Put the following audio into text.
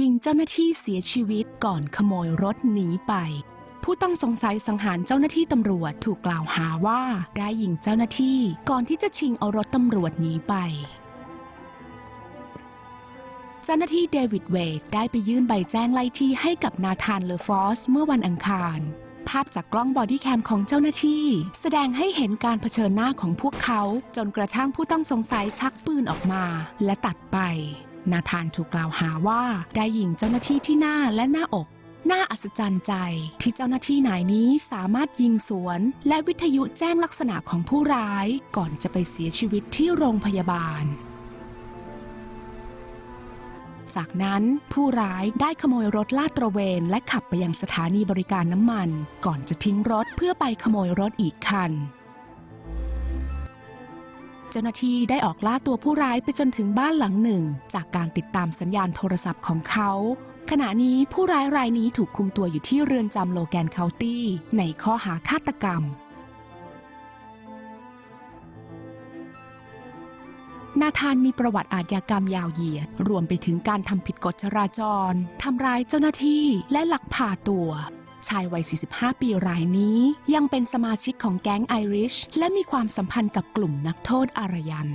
ยิงเจ้าหน้าที่เสียชีวิตก่อนขโมยรถหนีไป ผู้ต้องสงสัยสังหารเจ้าหน้าที่ตำรวจถูกกล่าวหาว่าได้ยิงเจ้าหน้าที่ก่อนที่จะชิงเอารถตำรวจหนีไปเจ้าหน้าที่เดวิดเวดได้ไปยื่นใบแจ้งไล่ที่ให้กับนาธานเลอฟอสเมื่อวันอังคาร ภาพจากกล้องบอดี้แคมของเจ้าหน้าที่ แสดงให้เห็นการเผชิญหน้าของพวกเขา จนกระทั่งผู้ต้องสงสัยชักปืนออกมาและตัดไป นาธานถูกกล่าวหาว่าได้ยิงเจ้าหน้าที่ที่หน้าและหน้าอก น่าอัศจรรย์ใจที่เจ้าหน้าที่นายนี้สามารถยิงสวน และวิทยุแจ้งลักษณะของผู้ร้าย ก่อนจะไปเสียชีวิตที่โรงพยาบาล จากนั้นผู้ร้ายได้ขโมยรถลาดตระเวนและขับไปยังสถานีบริการน้ำมัน ก่อนจะทิ้งรถเพื่อไปขโมยรถอีกคัน เจ้าหน้าที่ได้ออกล่าตัวผู้ร้ายไปจนถึงบ้านหลังหนึ่ง จากการติดตามสัญญาณโทรศัพท์ของเขา ขณะนี้ผู้ร้ายรายนี้ถูกคุมตัวอยู่ที่เรือนจำโลแกนเคานตี้ ในข้อหาฆาตกรรม นาธานมีประวัติอาชญากรรมยาวเหยียด รวมไปถึงการทำผิดกฎจราจร ทำร้ายเจ้าหน้าที่และลักพาตัว ชายวัย 45 ปีรายนี้ ยังเป็นสมาชิกของแก๊งไอริชและมีความสัมพันธ์กับกลุ่มนักโทษอารยัน